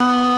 தென்பாண்டி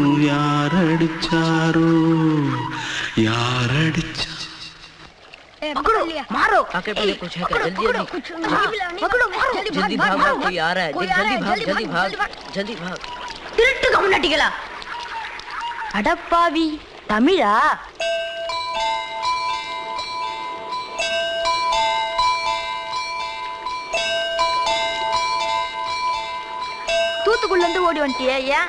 யாரடிச்சாரோ யாரடிச்சா पकड़ो मारो आके पहले कुछ है क्या जल्दी पकड़ो, जल्दी कुछ पकड़ो मारो जल्दी भाग भाग कोई आ रहा है कोई देख आ रहा जल्दी है, भाग जल्दी जल्दी भाग, भाग जल्दी भाग திருட்டு கம்யூனிட்டிகளா அடப்பாவி தமிழா தூத்துக்குள்ள இருந்து ஓடி வந்துட்டியே ஏன்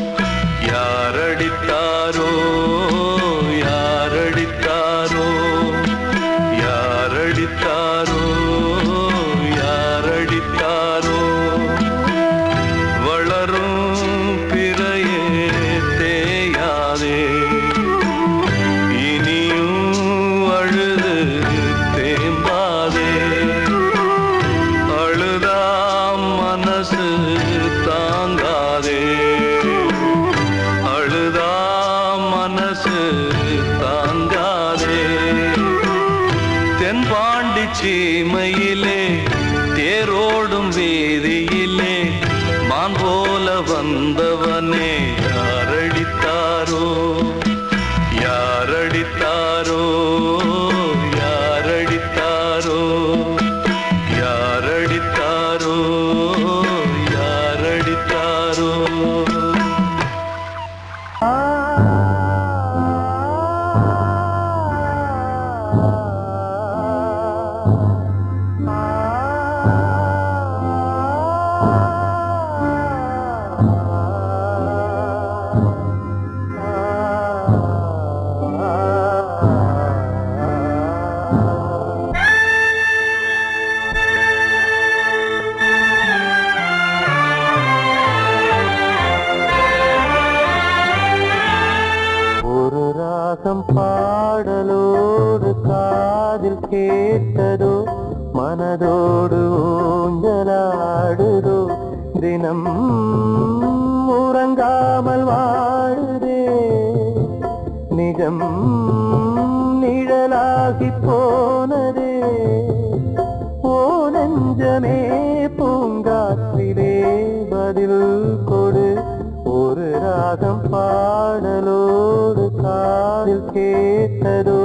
காதில் கேட்டதோ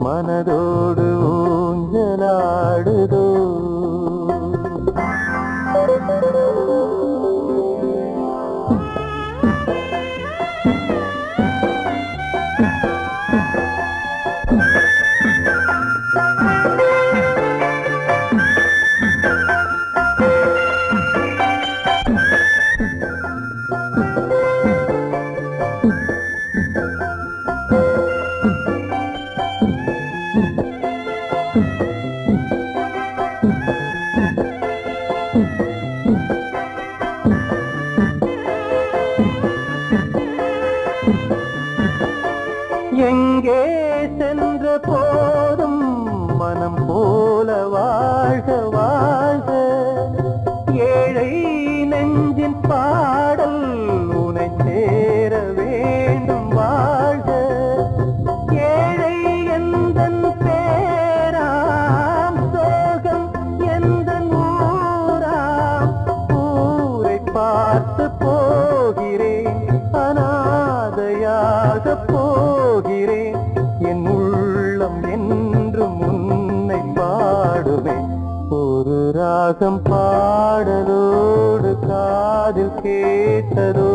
மனதோடு போதும். பாடலோடு காதில் கேட்டதோ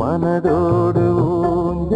மனதோடு ஊஞ்ச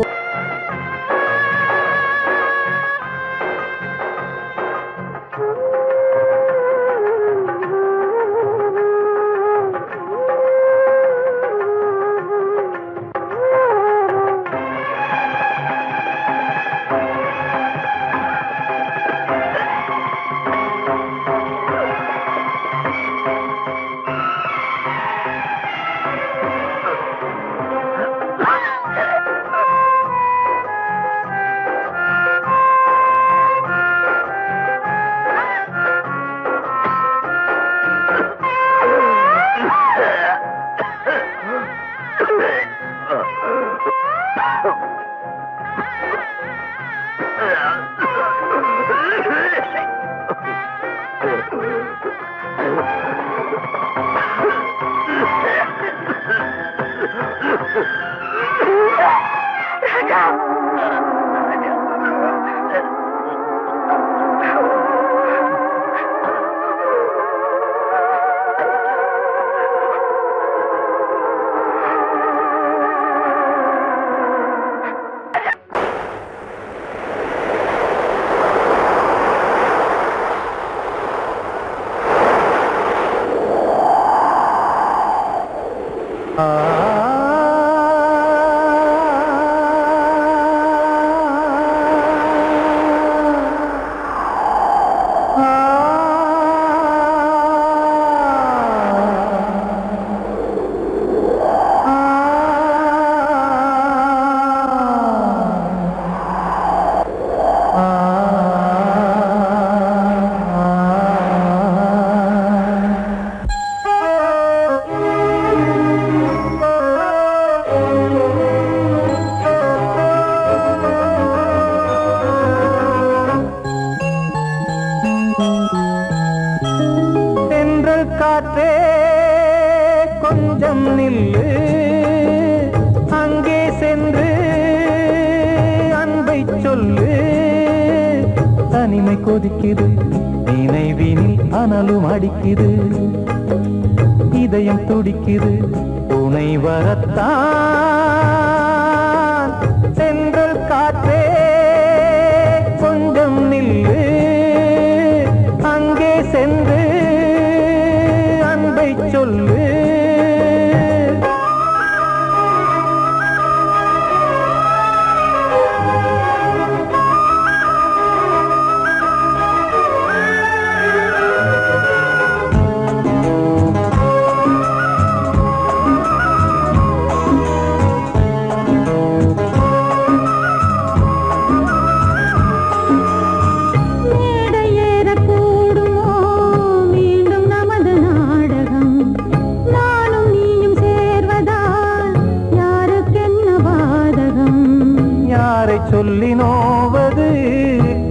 রাজা உனை வரத்தான் யாரை சொல்லி நோவது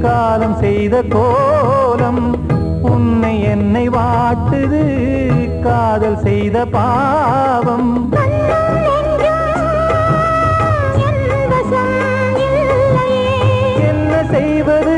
காலம் செய்த கோலம். உன்னை என்னை வாட்டுது காதல் செய்த பாவம். என்ன செய்வது?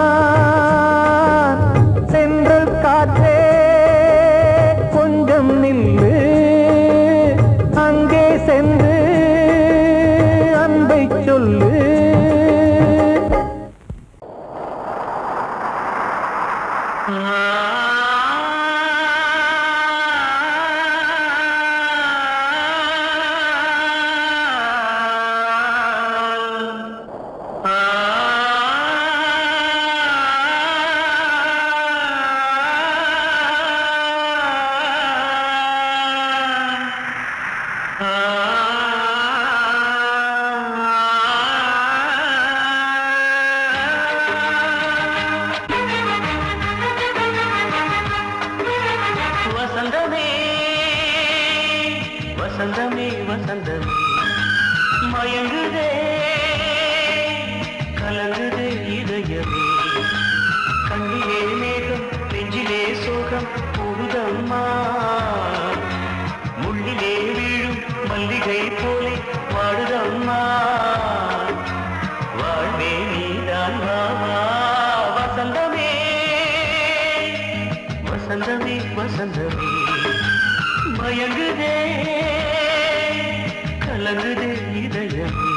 வசந்தமே மயங்குதே கலங்குதே இதயமே.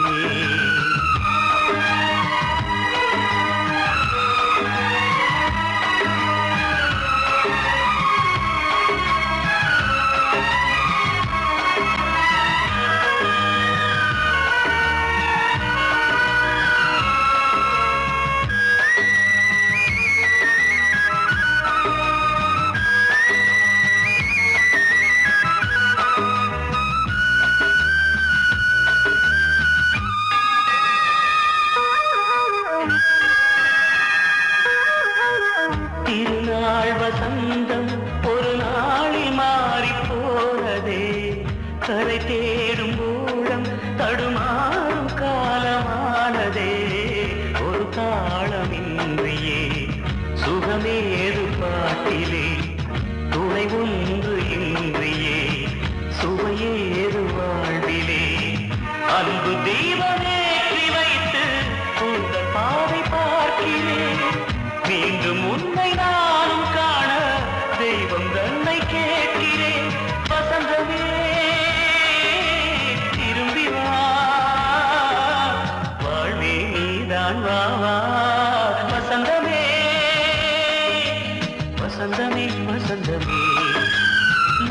வசந்தம்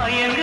மயங்குதே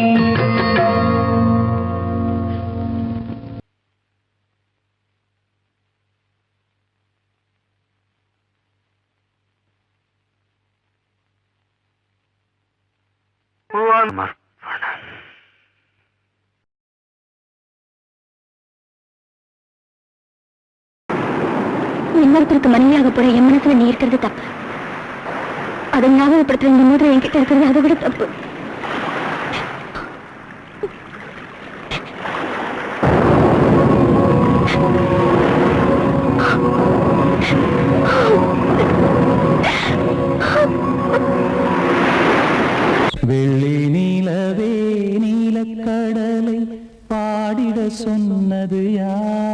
இன்னொருத்தருக்கு மனைவியாக போற என் மனசுல நீ இருக்கிறது தப்பு அதை ஞாபகப்படுத்துற இந்த மோதிரம் என்கிட்ட இருக்கிறது அதை விட தப்பு Thank you. வெள்ளி நீலவே நீலக்கடலை பாடிட சொன்னது யார்?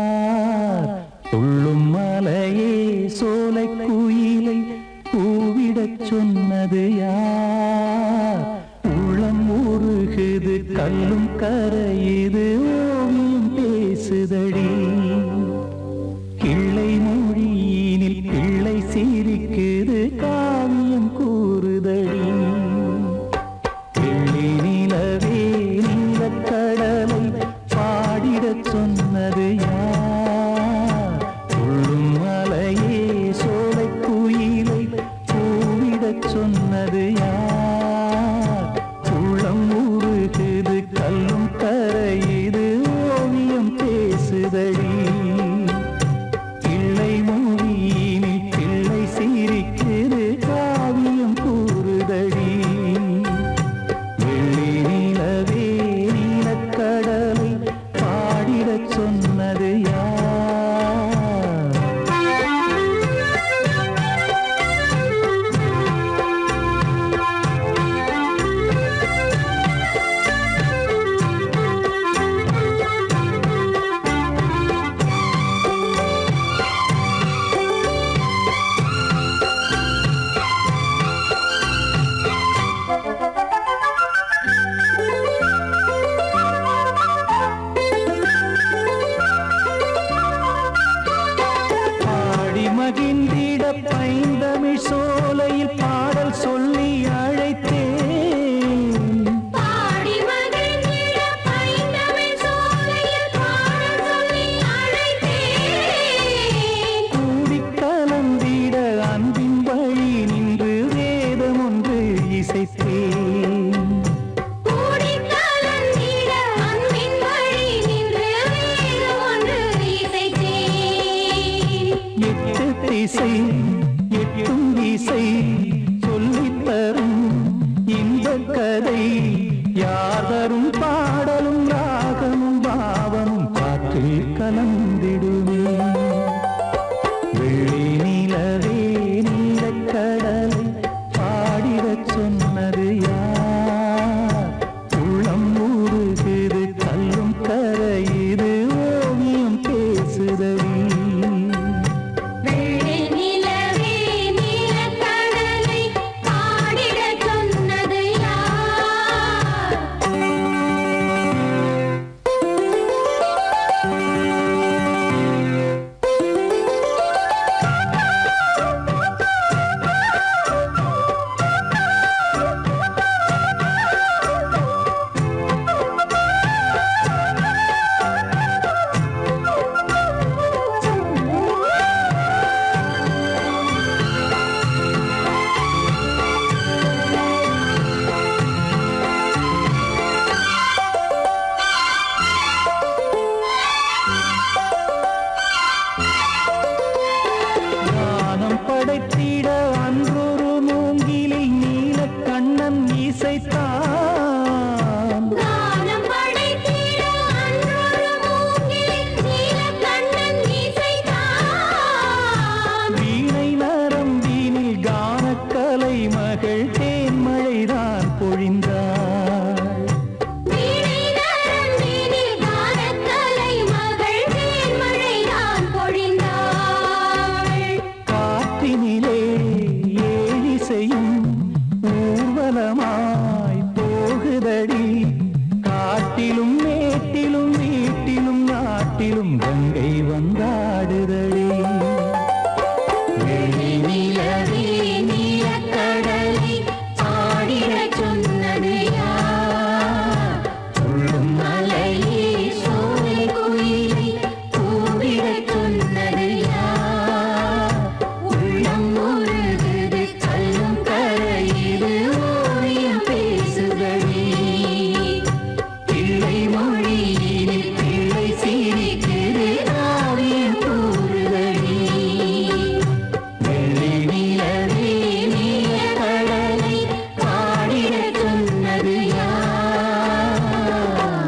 soul.